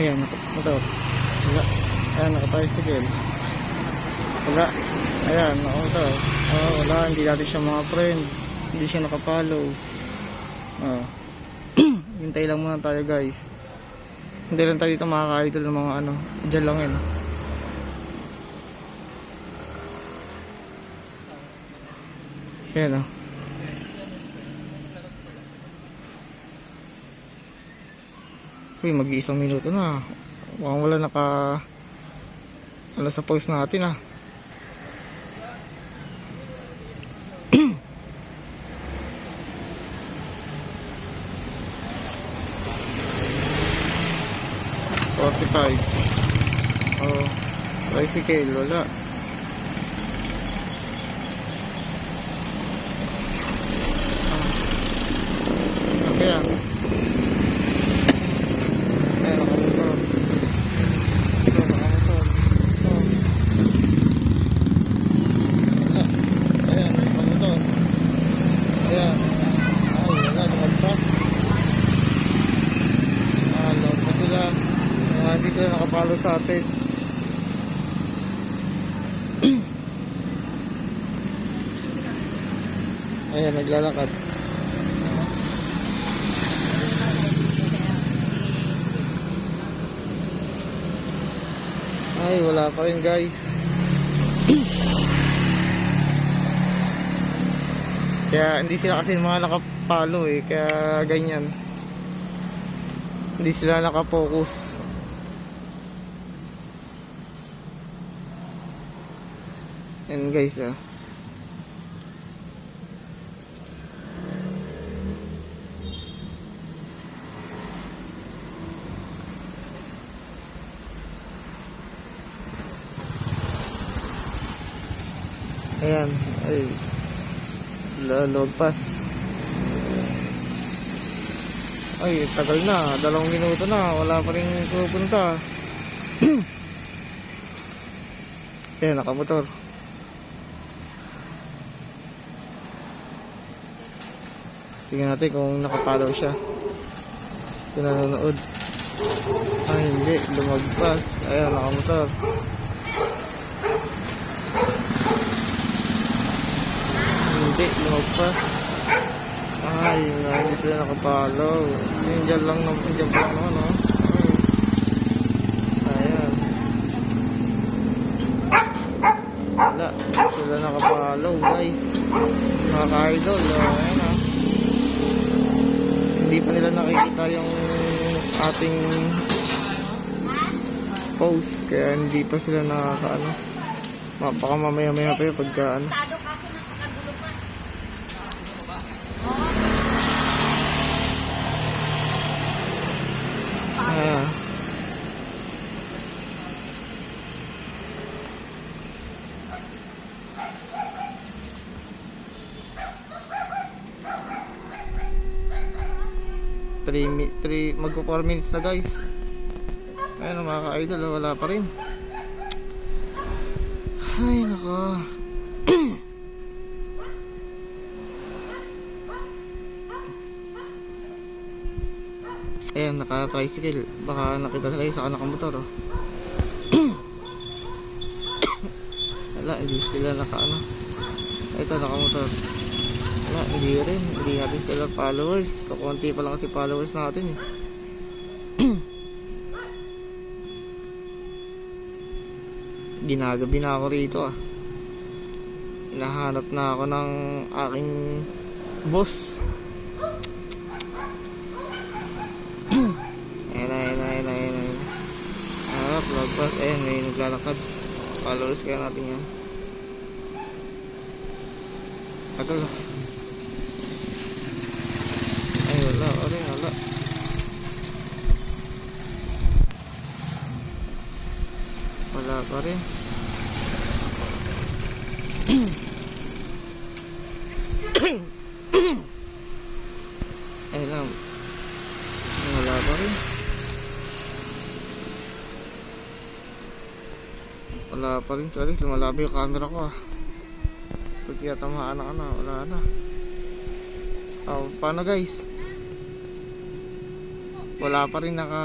Ayan, motor. Wala. Ayan, naka-tricycle. Wala. Ayan, naka-motor. Oh, wala, hindi natin siya mga friend. Hindi siya nakapollow. Oh. Hintay lang muna tayo guys. Hindi lang tayo dito makaka-idol ng mga ano. Diyan lang yun. Ayan oh. Uy, mag-iisang minuto na. Mukhang wala naka... Wala sa post natin ah. Forty-five. Oh, tricycle, wala. Ah. Okay ah. Ayan, nakamotor. Ito, nakamotor. Ito. Ah, Ayan, nakamotor. Ayan. Ay, wala, lumagpas. Ah, lumagpas sila. Ah, hindi sila nakapalo sa atin. Ayan, naglalakad. Ay, wala pa rin guys. Kaya hindi sila kasi mga nakapalo eh. Kaya ganyan. Hindi sila nakapokus. Yan guys ah. Ayan, ay lalagpas. Ay, tagal na, dalawang minuto na, wala pa rin pupunta. Ayan, nakamotor. Tingnan natin kung nakapalaw siya. Kung nanonood. Ay, hindi, lumagpas. Ayan, nakamotor. Hindi, lumagpas. Ay, hindi sila nakapalaw. Yung dyan lang naman, dyan lang naman, oh. Ay. Ayan. Wala, sila nakapalaw, guys. Mga ka-idol, oh. Ayan, oh. Hindi pa nila nakikita yung ating post, kaya hindi pa sila nakakaano. Baka mamaya-maya pa yun pagka ano. 3, 3 magpo 4 minutes na guys. Ayun mga ka-idol ah, wala pa rin. Ay nako. Ayan naka tricycle baka nakita nila isa ka nakamotor oh. wala hindi sila naka ano. Ito nakamotor. Wala, hindi rin. Hindi natin sila followers. Kukunti pa lang kasi followers natin, eh. Ginagabi na ako rito, ah. Hinahanap na ako ng aking boss. Ayan, ayan, ayan, ayan, ayan. Ah, vlogpas. Ayan, may naglalakad. Followers kaya natin yan. Tagal ah. Wala, wala, wala. Wala pa rin. Ay lang. Wala pa rin. Wala pa rin. Sorry, lumalabi yung camera ko ah. Pag tiyatamaan na ka na, wala na. Oh, paano guys? Wala pa rin naka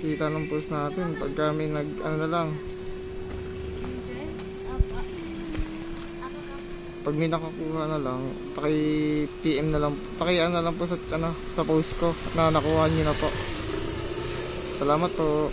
kita ng post natin. Pag kami nag, ano na lang, pag may nakakuha na lang, paki PM na lang, paki ano na lang po sa, ano, sa post ko na nakuha niyo na po. Salamat po.